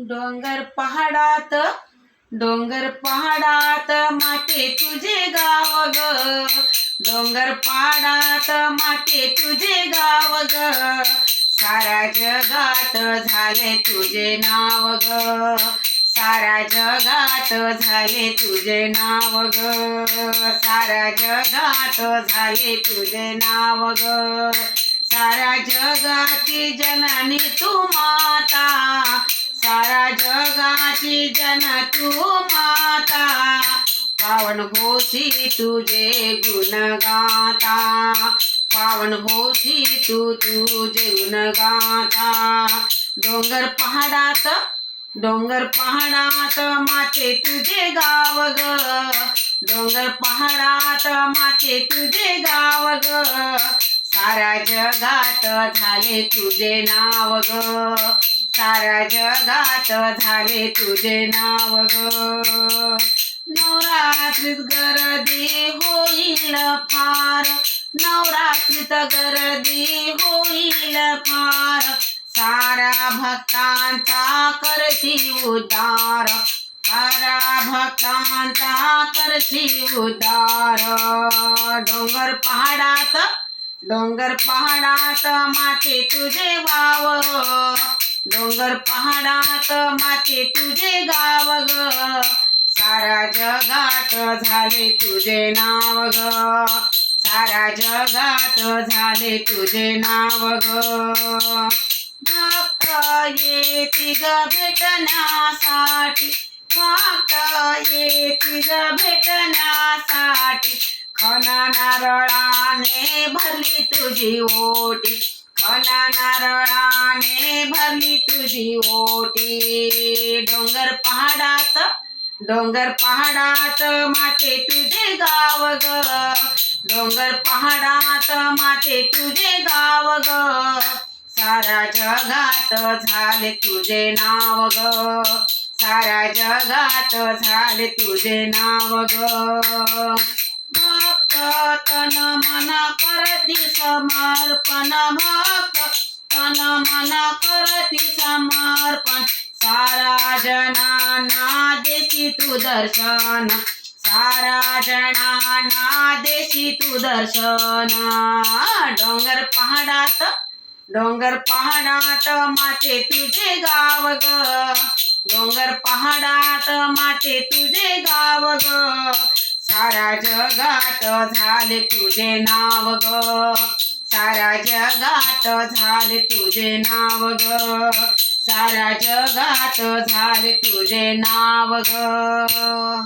डोंगर पहाडात डोंगर पहाडात माते तुझे गाव ग. डोंगर पहाडात माते तुझे गाव ग. सारा जगात झाले तुझे नाव ग. सारा जगात झाले तुझे नाव ग. सारा जगात झाले तुझे नाव ग. सारा जगाची जननी तुम्हा सारा जगाची जन तू माता. पावन होशी तुझे गुण गाता. पावन होशी तू तुझे गुण गाता. डोंगर पहाडात डोंगर पहाडात माते तुझे गाव ग. डोंगर पहाडात माते तुझे गाव ग. साऱ्या जगात झाले तुझे नाव ग. साऱ्या जगात झाले तुझे नाव ग. नवरात्रीत गर्दी होईल फार. नवरात्रीत गर्दी होईल फार. सारा भक्तांचा करती उदार. साऱ्या भक्तांचा करती उदार. डोंगर पहाडात डोंगर पहाडात माते तुझे वाव. डोंगर पहाडात माते तुझे गाव ग. सारा जगात झाले तुझे नाव ग. सारा जगात झाले तुझे नाव ग. भक्त येती ग भेटण्यासाठी. भक्त येती ग भेटण्यासाठी. खना नारळाने भरली तुझी ओटी. अना नारळाने भरली तुझी ओटी. डोंगर पहाडात डोंगर पहाडात माते तुझे गाव ग. डोंगर पहाडात माते तुझे गाव ग. सारा जगात झाले तुझे नाव ग. सारा जगात झाले तुझे नाव ग. तन मन करती समर्पण भक्त तन मन करती समर्पण. सारा जनांना देशी तू दर्शन. सारा जनांना देशी तू दर्शन. डोंगर पहाडात डोंगर पहाडात माते तुझे गाव ग. डोंगर पहाडात माते तुझे गाव ग. सारा जगात झाले तुझे नाव ग. सारा जगात झाले तुझे नाव ग. सारा जगात झाले तुझे नाव ग.